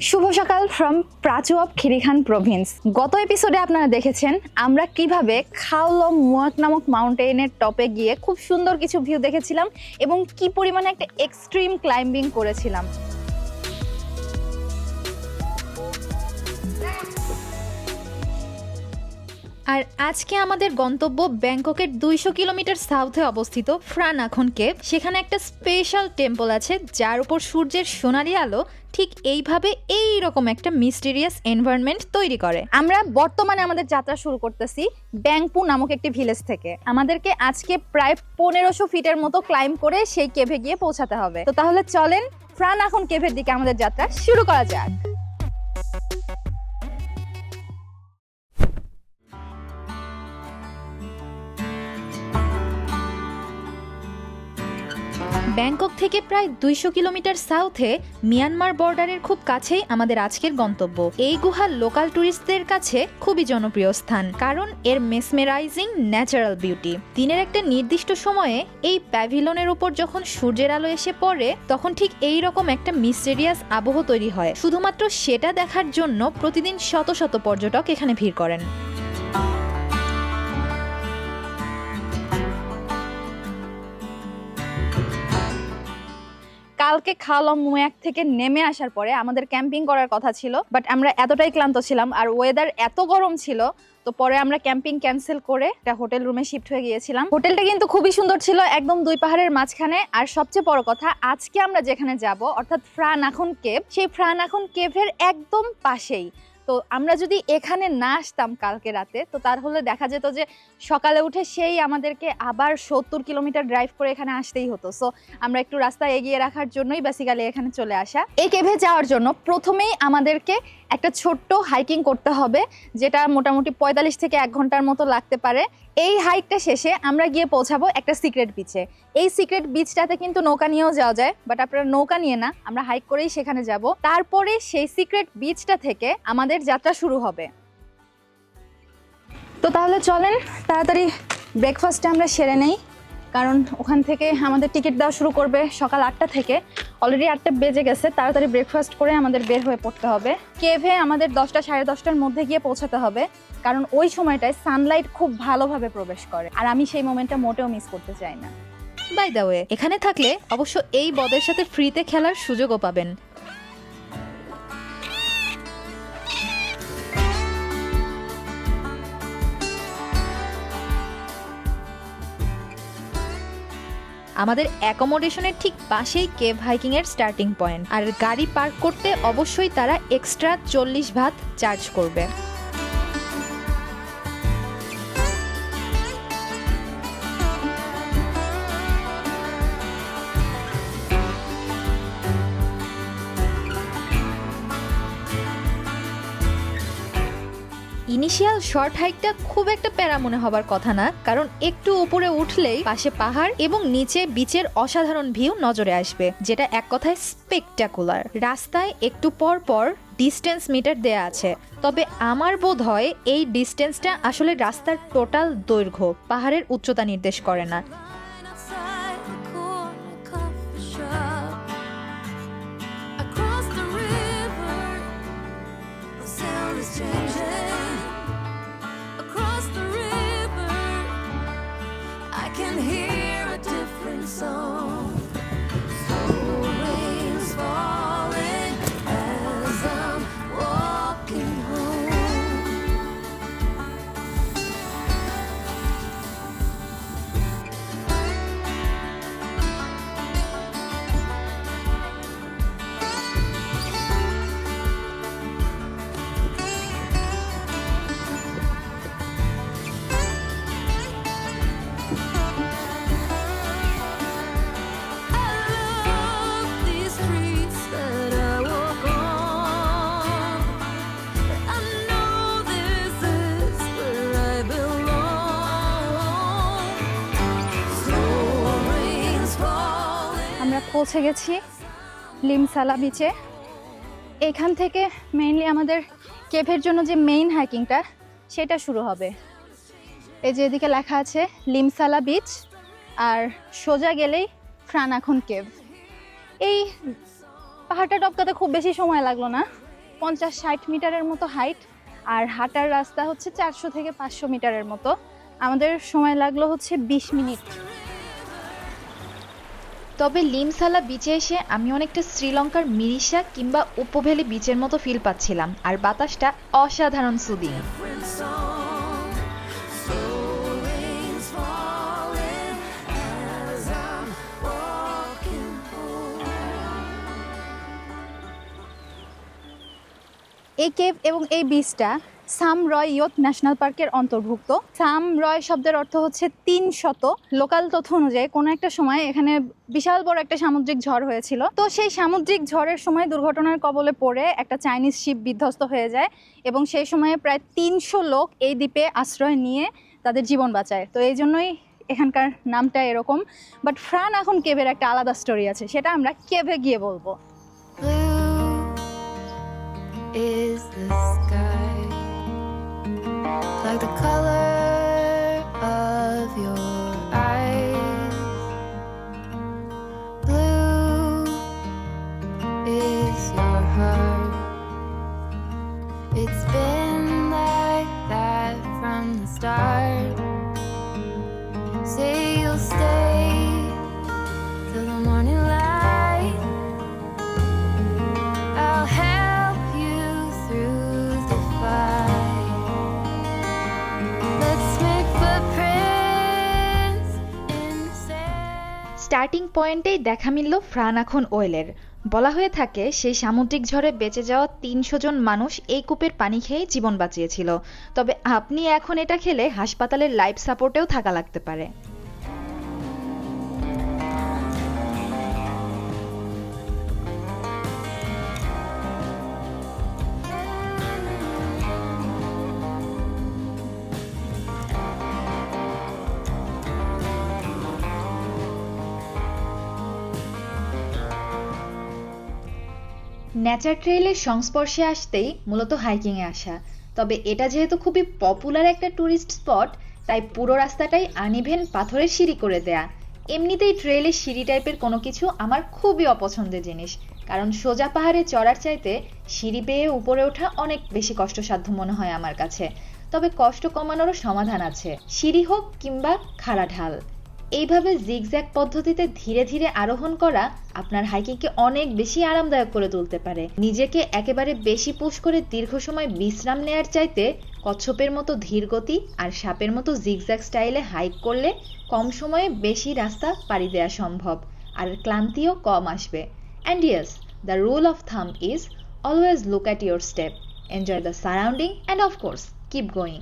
শুভ সকাল from Prachuap of Khiri Khan province গত এপিসোডে আপনারা দেখেছেন আমরা কীভাবে খাওলম মুয়াক নামক মাউন্টেনের টপে গিয়ে খুব সুন্দর কিছু ভিউ দেখেছিলাম এবং কি পরিমাণে একটা এক্সট্রিম ক্লাইম্বিং করেছিলাম। আর আজকে আমাদের গন্তব্য ব্যাংককের দুইশো কিলোমিটার সাউথে অবস্থিত ফ্রানাখন কেভ সেখানে একটা স্পেশাল টেম্পল আছে, যার উপর সূর্যের সোনালি আলো ঠিক এইভাবে এই রকম একটা মিস্টিরিয়াস এনভায়রনমেন্ট তৈরি করে। আমরা বর্তমানে আমাদের যাত্রা শুরু করতেছি ব্যাংপু নামক একটি ভিলেজ থেকে। আমাদেরকে আজকে প্রায় পনেরোশো ফিটের মতো ক্লাইম করে সেই কেভে গিয়ে পৌঁছাতে হবে। তো তাহলে চলেন ফ্রান এখন কেভের দিকে আমাদের যাত্রা শুরু করা যাক। ব্যাংকক থেকে প্রায় দুইশো কিলোমিটার সাউথে মিয়ানমার বর্ডারের খুব কাছেই আমাদের আজকের গন্তব্য। এই গুহা লোকাল ট্যুরিস্টদের কাছে খুবই জনপ্রিয় স্থান, কারণ এর মেসমেরাইজিং ন্যাচারাল বিউটি দিনের একটা নির্দিষ্ট সময়ে এই প্যাভিলনের উপর যখন সূর্যের আলো এসে পড়ে, তখন ঠিক এই রকম একটা মিস্টেরিয়াস আবহ তৈরি হয়। শুধুমাত্র সেটা দেখার জন্য প্রতিদিন শত শত পর্যটক এখানে ভিড় করেন। কালকে খাওয়ালাম মুয়াক থেকে নেমে আসার পরে আমাদের ক্যাম্পিং করার কথা ছিল বাট আমরা এতটাই ক্লান্ত ছিলাম আর ওয়েদার এত গরম ছিল, তো পরে আমরা ক্যাম্পিং ক্যান্সেল করে একটা হোটেল রুমে শিফট হয়ে গিয়েছিলাম। হোটেলটা কিন্তু খুবই সুন্দর ছিল, একদম দুই পাহাড়ের মাঝখানে, আর সবচেয়ে বড় কথা, আজকে আমরা যেখানে যাব, অর্থাৎ ফ্রান ফ্রানাখন কেভ সেই ফ্রান ফ্রানাখন কেভের একদম পাশেই। তো আমরা যদি এখানে না আসতাম কালকে রাতে, তো তাহলে দেখা যেত যে সকালে উঠে সেই আমাদেরকে আবার সত্তর কিলোমিটার ড্রাইভ করে এখানে আসতেই হতো। সো আমরা একটু রাস্তা এগিয়ে রাখার জন্যই বেসিক্যালি এখানে চলে আসা। এই কেভে যাওয়ার জন্য প্রথমেই আমাদেরকে একটা ছোট্ট হাইকিং করতে হবে, যেটা মোটামুটি পঁয়তাল্লিশ থেকে এক ঘণ্টার মতো লাগতে পারে। এই হাইকটা শেষে আমরা গিয়ে পৌঁছাবো একটা সিক্রেট বিচে এই সিক্রেট বিচটাতে কিন্তু নৌকা নিয়েও যাওয়া যায় বাট আপনারা নৌকা নিয়ে না, আমরা হাইক করেই সেখানে যাব। তারপরে সেই সিক্রেট বিচটা থেকে আমাদের যাত্রা শুরু হবে। তো তাহলে চলেন, তাড়াতাড়ি ব্রেকফাস্টটা আমরা সেরে নেই। কারণ ওখান থেকে আমাদের টিকিট দেওয়া শুরু করবে সকাল আটটা থেকে। অলরেডি আটটা বেজে গেছে, তাড়াতাড়ি ব্রেকফাস্ট করে আমাদের বের হয়ে পড়তে হবে। কেভে আমাদের দশটা সাড়ে দশটার মধ্যে গিয়ে পৌঁছাতে হবে, কারণ ওই সময়টায় সানলাইট খুব ভালোভাবে প্রবেশ করে। আর আমি সেই মোমেন্টটা মোটেও মিস করতে চাই না। বাই দ্য ওয়ে এখানে থাকলে অবশ্য এই বদের সাথে ফ্রিতে খেলার সুযোগও পাবেন। আমাদের অ্যাকোমোডেশনের ঠিক পাশেই কেভ হাইকিং এর স্টার্টিং পয়েন্ট আর গাড়ি পার্ক করতে অবশ্যই তারা এক্সট্রা চল্লিশ ভাত চার্জ করবে। ইনিশিয়াল শর্ট হাইকটা খুব একটা প্যারা মনে হবার কথা না, কারণ একটু উপরে উঠলেই পাশে পাহাড় এবং নিচে বিচের অসাধারণ ভিউ নজরে আসবে, যেটা এক কথায় স্পেকটাকুলার রাস্তায় একটু পর পর ডিস্টেন্স মিটার দেয়া আছে। তবে আমার বোধ হয় এই ডিস্টেন্সটা আসলে রাস্তার টোটাল দৈর্ঘ্য, পাহাড়ের উচ্চতা নির্দেশ করে না। পৌঁছে গেছি লিমসালা বিচে এখান থেকে মেইনলি আমাদের কেভের জন্য যে মেইন হাইকিংটা সেটা শুরু হবে। এই যে এদিকে লেখা আছে, লিমসালা বিচ আর সোজা গেলেই ফ্রানাখন কেভ এই পাহাড়টা টপকাতে খুব বেশি সময় লাগল না। পঞ্চাশ ষাট মিটারের মতো হাইট আর হাঁটার রাস্তা হচ্ছে চারশো থেকে পাঁচশো মিটারের মতো। আমাদের সময় লাগল হচ্ছে বিশ মিনিট। তবে লিমসালা বিচে এসে আমি অনেকটা শ্রীলঙ্কার মিরিশা কিংবা উপভ্যালি বিচের মতো ফিল পাচ্ছিলাম আর বাতাসটা অসাধারণ soothing different song. Slow rains falling as I'm walking home. এই কেভ এবং এই বীজটা সাম রয় ইয়ত ন্যাশনাল পার্কের অন্তর্ভুক্ত। সাম রয় শব্দের অর্থ হচ্ছে তিন শত। লোকাল তথ্য অনুযায়ী কোনো একটা সময় এখানে বিশাল বড় একটা সামুদ্রিক ঝড় হয়েছিল। তো সেই সামুদ্রিক ঝড়ের সময় দুর্ঘটনার কবলে পড়ে একটা চাইনিজ শিপ বিধ্বস্ত হয়ে যায় এবং সেই সময়ে প্রায় তিনশো লোক এই দ্বীপে আশ্রয় নিয়ে তাদের জীবন বাঁচায়। তো এই জন্যই এখানকার নামটা এরকম। বাট ফ্রান এখন কেভের একটা আলাদা স্টোরি আছে সেটা আমরা কেভে গিয়ে বলব। Is the sky, like the color পয়েন্টেই দেখা মিলল ফ্রানাখন ওয়েলের। বলা হয়ে থাকে, সেই সামুদ্রিক ঝড়ে বেঁচে যাওয়া তিনশো জন মানুষ এই কূপের পানি খেয়ে জীবন বাঁচিয়েছিল। তবে আপনি এখন এটা খেলে হাসপাতালের লাইফ সাপোর্টেও থাকা লাগতে পারে। নেচার ট্রেইলের সংস্পর্শে আসতেই মূলত হাইকিংয়ে আসা। তবে এটা যেহেতু খুবই পপুলার একটা ট্যুরিস্ট স্পট তাই পুরো রাস্তাটাই আনিভেন পাথরের সিঁড়ি করে দেয়া। এমনিতেই ট্রেইলের সিঁড়ি টাইপের কোনো কিছু আমার খুবই অপছন্দের জিনিস। কারণ সোজা পাহাড়ে চড়ার চাইতে সিঁড়ি বেয়ে উপরে ওঠা অনেক বেশি কষ্টসাধ্য মনে হয় আমার কাছে। তবে কষ্ট কমানোরও সমাধান আছে। সিঁড়ি হোক কিংবা খাড়া ঢাল। এইভাবে জিগজ্যাগ পদ্ধতিতে ধীরে ধীরে আরোহণ করা আপনার হাইকিংকে অনেক বেশি আরামদায়ক করে তুলতে পারে। নিজেকে একেবারে বেশি পুশ করে দীর্ঘ সময় বিশ্রাম নেয়ার চাইতে কচ্ছপের মতো ধীর গতি আর সাপের মতো জিগজ্যাগ স্টাইলে হাইক করলে কম সময়ে বেশি রাস্তা পাড়ি দেওয়া সম্ভব আর ক্লান্তিও কম আসবে। And yes the rule of thumb is always look at your step enjoy the surrounding and of course keep going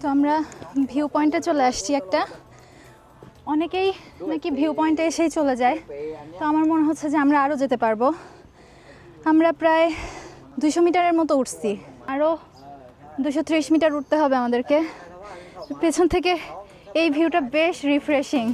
তো আমরা ভিউ পয়েন্টে চলে আসছি একটা। অনেকেই নাকি ভিউ পয়েন্টে এসেই চলে যায়। তো আমার মনে হচ্ছে যে আমরা আরও যেতে পারব। আমরা প্রায় দুশো মিটারের মতো উঠছি। আরও দুশো ত্রিশ মিটার উঠতে হবে আমাদেরকে। পেছন থেকে এই ভিউটা বেশ রিফ্রেশিং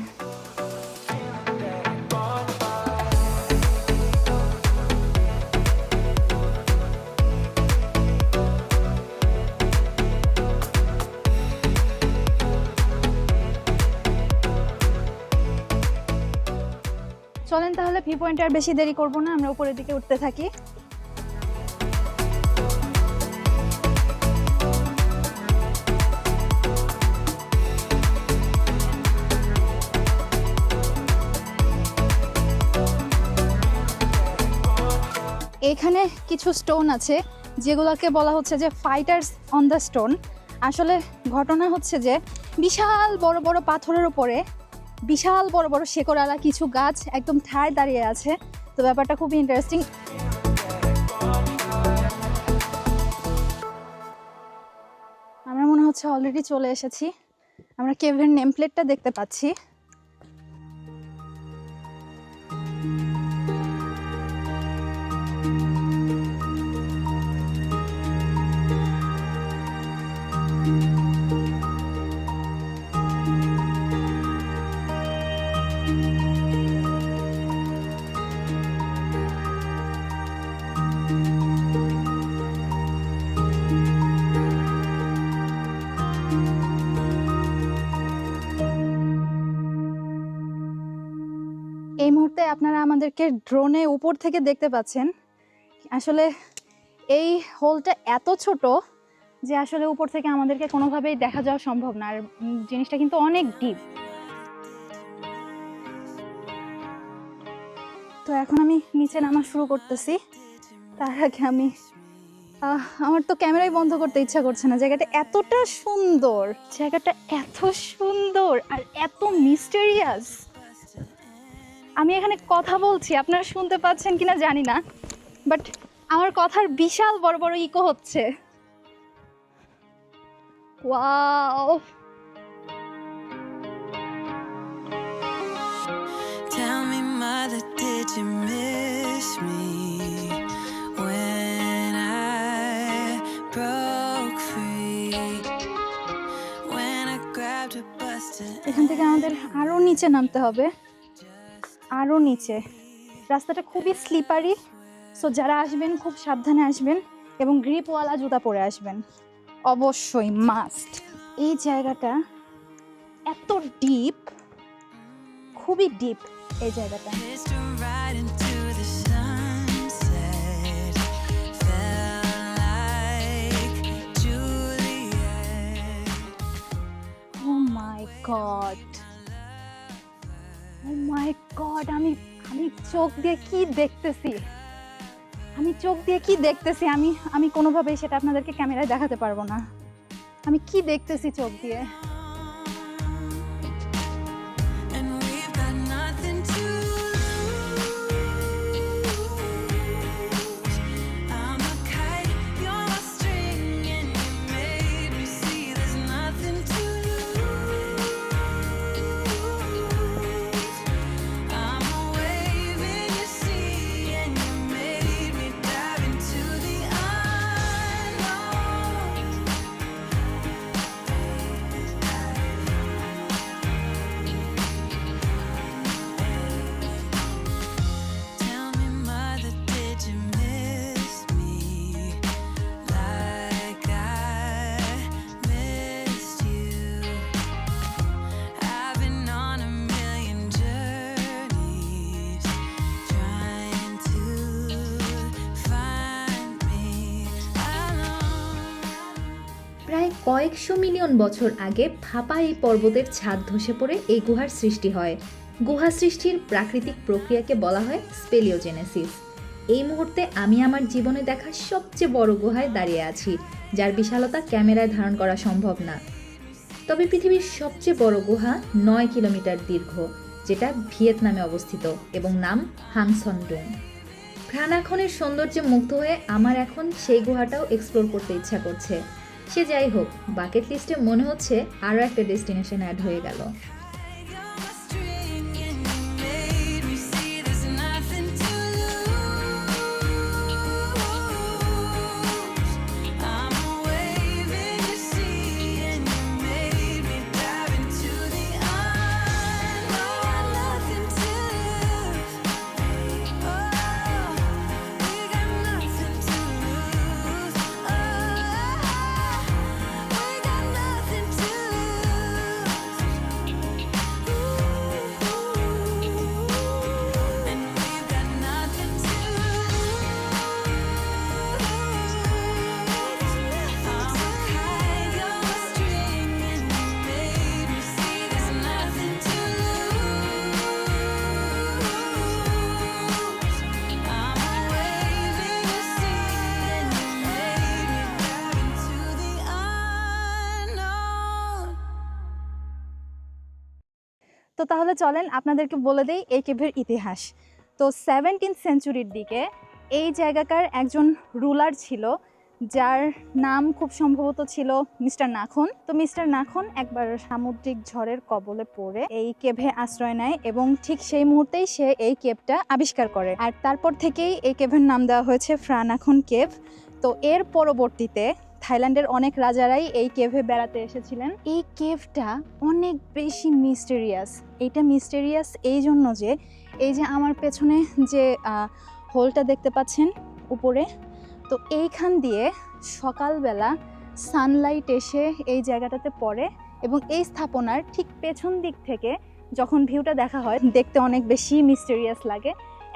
চলেন তাহলে ভিউ পয়েন্টে আর বেশি দেরি করব না, আমরা উপরের দিকে উঠতে থাকি। এখানে কিছু স্টোন আছে, যেগুলোকে বলা হচ্ছে যে ফাইটার্স অন দ্য স্টোন আসলে ঘটনা হচ্ছে যে, বিশাল বড় বড় পাথরের উপরে বিশাল বড় বড় শেকড়ালা কিছু গাছ একদম ঠায় দাঁড়িয়ে আছে। তো ব্যাপারটা খুবই ইন্টারেস্টিং আমরা মনে হচ্ছে অলরেডি চলে এসেছি। আমরা কেভের নেম প্লেটটা দেখতে পাচ্ছি। মুহূর্তে আপনারা আমাদেরকে ড্রোনে উপর থেকে দেখতে পাচ্ছেন। আসলে এই হোলটা এত ছোট যে আসলে উপর থেকে আমাদেরকে কোনোভাবেই দেখা যাওয়া সম্ভব না। আর জিনিসটা কিন্তু অনেক ডিপ তো এখন আমি নিচে নামা শুরু করতেছি। তার আগে আমি আমার তো ক্যামেরাই বন্ধ করতে ইচ্ছা করছে না। জায়গাটা এতটা সুন্দর, জায়গাটা এত সুন্দর আর এত মিস্টেরিয়াস আমি এখানে কথা বলছি আপনারা শুনতে পাচ্ছেন কিনা জানি না বাট আমার কথার বিশাল বড় বড় ইকো হচ্ছে। Wow Tell me, mother, did you miss me when I broke free? When I grabbed a bus to এখান থেকে আমাদের আরও নিচে নামতে হবে। আরও নিচে। রাস্তাটা খুবই স্লিপারি সো যারা আসবেন খুব সাবধানে আসবেন এবং গ্রিপওয়ালা জুতা পরে আসবেন। অবশ্যই মাস্ট এই জায়গাটা এত ডিপ খুবই ডিপ এই জায়গাটা. ও my god O my god আমি আমি চোখ দিয়ে কি দেখতেছি? আমি চোখ দিয়ে কি দেখতেছি? আমি আমি কোনোভাবেই সেটা আপনাদেরকে ক্যামেরায় দেখাতে পারব না। আমি কি দেখতেছি চোখ দিয়ে? কয়েকশো মিলিয়ন বছর আগে ফাঁপা এই পর্বতের ছাদ ধসে পড়ে এই গুহার সৃষ্টি হয়। গুহা সৃষ্টির প্রাকৃতিক প্রক্রিয়াকে বলা হয় স্পেলিওজেনেসিস। এই মুহূর্তে আমি আমার জীবনে দেখা সবচেয়ে বড় গুহায় দাঁড়িয়ে আছি, যার বিশালতা ক্যামেরায় ধারণ করা সম্ভব না। তবে পৃথিবীর সবচেয়ে বড় গুহা নয় কিলোমিটার দীর্ঘ, যেটা ভিয়েতনামে অবস্থিত এবং নাম হাংসনডুং প্রাণাখনের সৌন্দর্যে মুগ্ধ হয়ে আমার এখন সেই গুহাটাও এক্সপ্লোর করতে ইচ্ছা করছে। সে যাই হোক বাকেট লিস্টে মনে হচ্ছে আরও একটা ডেস্টিনেশন অ্যাড হয়ে গেল। তো তাহলে চলেন আপনাদেরকে বলে দেই এই কেভের ইতিহাস। তো সেভেন্টিন সেঞ্চুরির দিকে এই জায়গাকার একজন রুলার ছিল, যার নাম খুব সম্ভবত ছিল মিস্টার নাখন। তো মিস্টার নাখন একবার সামুদ্রিক ঝড়ের কবলে পড়ে এই কেভে আশ্রয় নেয় এবং ঠিক সেই মুহূর্তেই সে এই কেভটা আবিষ্কার করে। আর তারপর থেকেই এই কেভের নাম দেওয়া হয়েছে ফ্রানাখন কেভ। তো এর পরবর্তীতে থাইল্যান্ডের অনেক রাজারাই এই কেভে বেড়াতে এসেছিলেন। এই কেভটা অনেক বেশি মিস্টেরিয়াস এইটা মিস্টেরিয়াস এই জন্য যে, এই যে আমার পেছনে যে হোলটা দেখতে পাচ্ছেন উপরে, তো এইখান দিয়ে সকালবেলা সানলাইট এসে এই জায়গাটাতে পড়ে এবং এই স্থাপনার ঠিক পেছন দিক থেকে যখন ভিউটা দেখা হয়, দেখতে অনেক বেশি মিস্টেরিয়াস লাগে।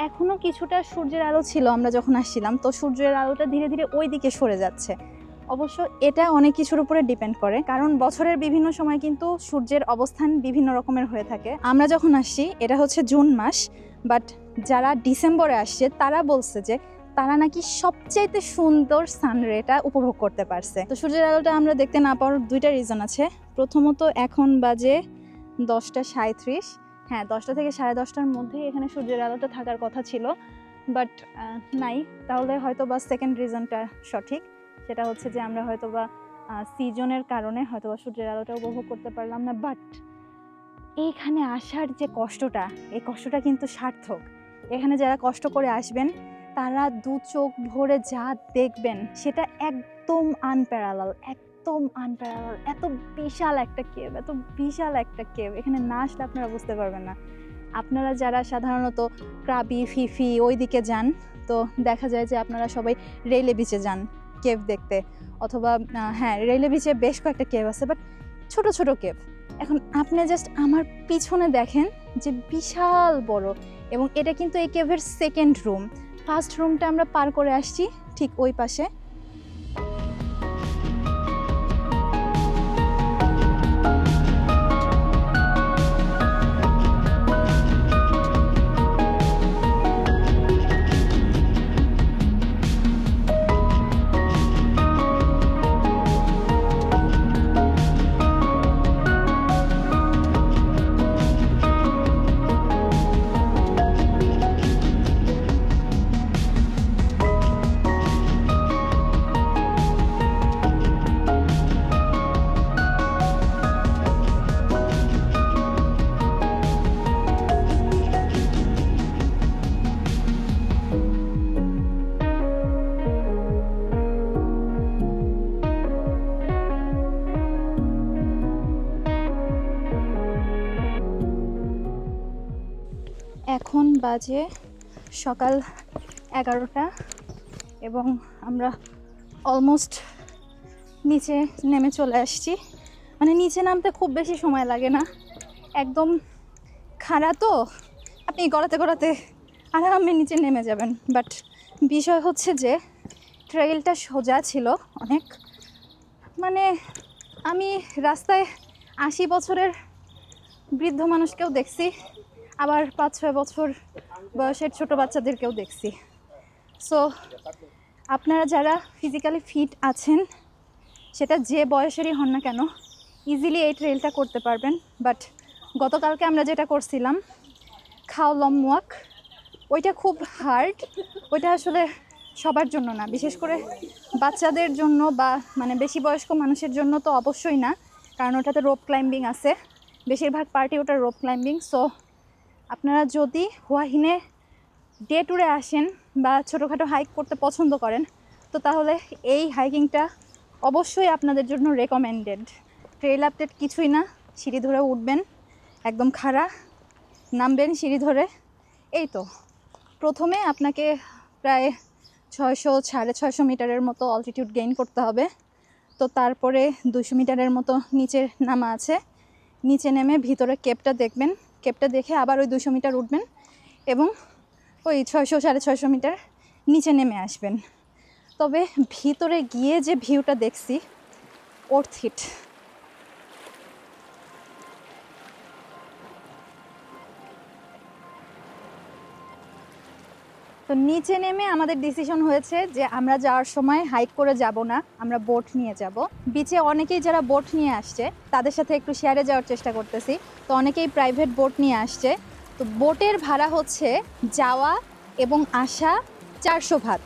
এখনও কিছুটা সূর্যের আলো ছিল আমরা যখন আসছিলাম, তো সূর্যের আলোটা ধীরে ধীরে ওই দিকে সরে যাচ্ছে। অবশ্য এটা অনেক কিছুর উপরে ডিপেন্ড করে, কারণ বছরের বিভিন্ন সময় কিন্তু সূর্যের অবস্থান বিভিন্ন রকমের হয়ে থাকে। আমরা যখন আসছি এটা হচ্ছে জুন মাস বাট যারা ডিসেম্বরে আসছে, তারা বলছে যে তারা নাকি সবচাইতে সুন্দর সানরেটা উপভোগ করতে পারছে। তো সূর্যের আলোটা আমরা দেখতে না পাওয়ার দুইটা রিজন আছে। প্রথমত, এখন বাজে দশটা সাঁত্রিশ হ্যাঁ দশটা থেকে সাড়ে দশটার মধ্যেই এখানে সূর্যের আলোটা থাকার কথা ছিল বাট নাই। তাহলে হয়তো বা সেকেন্ড রিজনটা সঠিক। সেটা হচ্ছে যে আমরা হয়তো বা সিজনের কারণে হয়তো বা সূর্যের আলোটা উপভোগ করতে পারলাম না বাট এইখানে আসার যে কষ্টটা, এই কষ্টটা কিন্তু সার্থক। এখানে যারা কষ্ট করে আসবেন, তারা দু চোখ ভরে যা দেখবেন, সেটা একদম আনপ্যারালাল একদম আনপ্যারালাল এত বিশাল একটা কেভ এত বিশাল একটা কেভ এখানে না আসলে আপনারা বুঝতে পারবেন না। আপনারা যারা সাধারণত ক্রাবি ফিফি ওই দিকে যান, তো দেখা যায় যে আপনারা সবাই রেলে বিচে যান। কেভ দেখতে। অথবা হ্যাঁ রেলে বিচে বেশ কয়েকটা কেভ আছে বাট ছোট ছোট কেভ। এখন আপনি জাস্ট আমার পিছনে দেখেন যে বিশাল বড়, এবং এটা কিন্তু এই কেভের সেকেন্ড রুম ফার্স্ট রুমটা আমরা পার করে আসছি ঠিক ওই পাশে। বাজে সকাল এগারোটা এবং আমরা অলমোস্ট নিচে নেমে চলে আসছি। মানে নিচে নামতে খুব বেশি সময় লাগে না। একদম খাড়া তো। আপনি গড়াতে গড়াতে আরামে নিচে নেমে যাবেন। বাট বিষয় হচ্ছে যে ট্রেইলটা সোজা ছিল অনেক। মানে আমি রাস্তায় আশি বছরের বৃদ্ধ মানুষকেও দেখছি। আবার পাঁচ ছয় বছর বয়সের ছোট বাচ্চাদেরকেও দেখছি। সো আপনারা যারা ফিজিক্যালি ফিট আছেন, সেটা যে বয়সেরই হন না কেন ইজিলি এই ট্রেলটা করতে পারবেন। বাট গতকালকে আমরা যেটা করছিলাম, খাও লম ওইটা খুব হার্ড ওইটা আসলে সবার জন্য না। বিশেষ করে বাচ্চাদের জন্য বা মানে বেশি বয়স্ক মানুষের জন্য তো অবশ্যই না, কারণ ওটাতে রোপ ক্লাইম্বিং আছে। বেশিরভাগ পার্টি ওটা রোপ ক্লাইম্বিং সো আপনারা যদি হুয়াহিনে ডে ট্যুরে আসেন বা ছোটোখাটো হাইক করতে পছন্দ করেন, তো তাহলে এই হাইকিংটা অবশ্যই আপনাদের জন্য রেকমেন্ডেড ট্রেল আপডেট কিছুই না, সিঁড়ি ধরে উঠবেন, একদম খাড়া, নামবেন সিঁড়ি ধরে। এই তো, প্রথমে আপনাকে প্রায় ছয়শো, সাড়ে ছয়শো মিটারের মতো অলটিটিউড গেইন করতে হবে। তো তারপরে দুশো মিটারের মতো নিচে নামা আছে। নিচে নেমে ভিতরে কেপটা দেখবেন। কেপটা দেখে আবার ওই দুশো মিটার উঠবেন এবং ওই ছয়শো, সাড়ে ছয়শো মিটার নিচে নেমে আসবেন। তবে ভিতরে গিয়ে যে ভিউটা দেখছি অর্থিট তো নিচে নেমে আমাদের ডিসিশন হয়েছে যে আমরা যাওয়ার সময় হাইক করে যাব না, আমরা বোট নিয়ে যাব। বিচে অনেকেই যারা বোট নিয়ে আসছে, তাদের সাথে একটু শেয়ারে যাওয়ার চেষ্টা করতেছি। তো অনেকেই প্রাইভেট বোট নিয়ে আসছে। তো বোটের ভাড়া হচ্ছে যাওয়া এবং আসা চারশো ভাত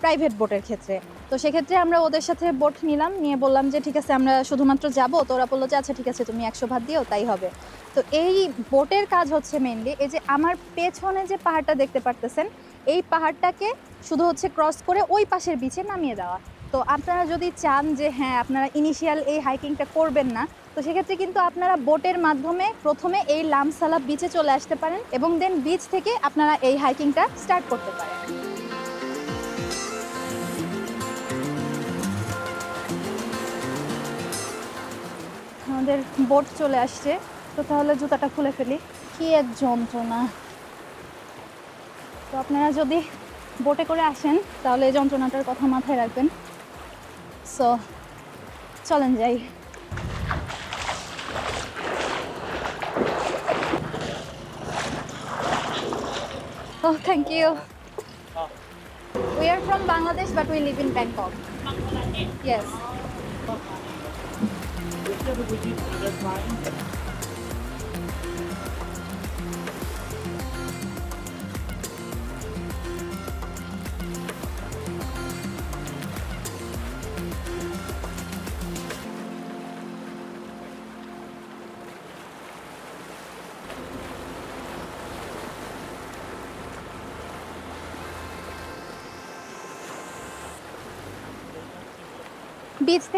প্রাইভেট বোটের ক্ষেত্রে। তো সেক্ষেত্রে আমরা ওদের সাথে বোট নিলাম, নিয়ে বললাম যে, ঠিক আছে, আমরা শুধুমাত্র যাব। তো ওরা বলল যে আচ্ছা ঠিক আছে, তুমি একশো ভাত দিও, তাই হবে। তো এই বোটের কাজ হচ্ছে মেনলি এই যে, আমার পেছনে যে পাহাড়টা দেখতে পারতেছেন, এই পাহাড়টাকে শুধু হচ্ছে ক্রস করে ওই পাশের বিচে নামিয়ে দেওয়া। তো আপনারা যদি চান যে হ্যাঁ আপনারা ইনিশিয়াল এই হাইকিংটা করবেন না, তো সেক্ষেত্রে কিন্তু আপনারা বোটের মাধ্যমে প্রথমে এই লামসালা বিচে চলে আসতে পারেন এবং দেন বিচ থেকে আপনারা এই হাইকিংটা স্টার্ট করতে পারেন। আমাদের বোট চলে আসছে। তো তাহলে জুতাটা খুলে ফেলি। কি এক যন্ত্রণা। তো আপনারা যদি বোটে করে আসেন তাহলে এই যন্ত্রণাটার কথা মাথায় রাখবেন। সো চলেন যাই। ও thank you We are from Bangladesh, but we live in Bangkok. Yes. Beach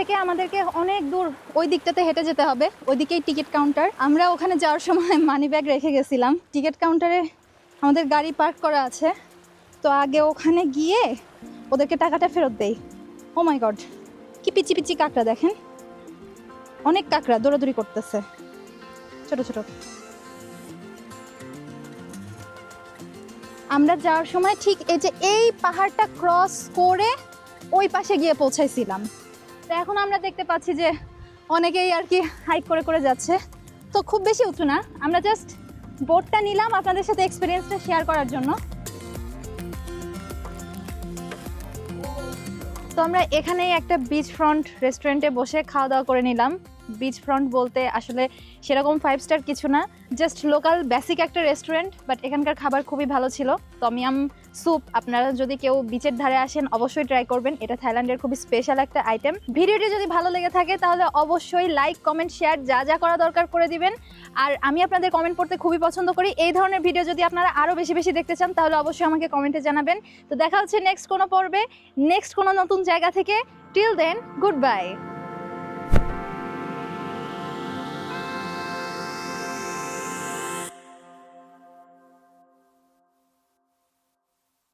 থেকে আমাদেরকে অনেক দূর ওই দিকটাতে হেঁটে যেতে হবে, ওইদিকেই টিকিট কাউন্টার আমরা ওখানে যাওয়ার সময় মানি ব্যাগ রেখে গেছিলাম। টিকিট কাউন্টারে আমাদের গাড়ি পার্ক করা আছে। তো আগে ওখানে গিয়ে ওদেরকে টাকাটা ফেরত দেই। ও মাই গড কি পিচি পিচি কাঁকড়া দেখেন। অনেক কাঁকড়া দৌড়াদৌড়ি করতেছে। ছোট ছোট। আমরা যাওয়ার সময় ঠিক এই যে এই পাহাড়টা ক্রস করে ওই পাশে গিয়ে পৌঁছাইছিলাম। তো এখন আমরা দেখতে পাচ্ছি যে অনেকেই আর কি হাইক করে করে যাচ্ছে। তো খুব বেশি উঁচু না, আমরা জাস্ট বোটটা নিলাম আপনাদের সাথে এক্সপিরিয়েন্সটা শেয়ার করার জন্য। তো আমরা এখানেই একটা বিচ ফ্রন্ট রেস্টুরেন্টে বসে খাওয়া দাওয়া করে নিলাম। বিচ ফ্রন্ট বলতে আসলে সেরকম ফাইভ স্টার কিছু না জাস্ট লোকাল বেসিক একটা রেস্টুরেন্ট বাট এখানকার খাবার খুবই ভালো ছিল। তমিয়াম স্যুপ আপনারা যদি কেউ বিচের ধারে আসেন, অবশ্যই ট্রাই করবেন। এটা থাইল্যান্ডের খুবই স্পেশাল একটা আইটেম ভিডিওটি যদি ভালো লেগে থাকে, তাহলে অবশ্যই লাইক কমেন্ট শেয়ার যা যা করা দরকার করে দিবেন। আর আমি আপনাদের কমেন্ট পড়তে খুবই পছন্দ করি। এই ধরনের ভিডিও যদি আপনারা আরও বেশি বেশি দেখতে চান, তাহলে অবশ্যই আমাকে কমেন্টে জানাবেন। তো দেখা হচ্ছে নেক্সট কোনো পর্বে নেক্সট কোনো নতুন জায়গা থেকে। Till then good bye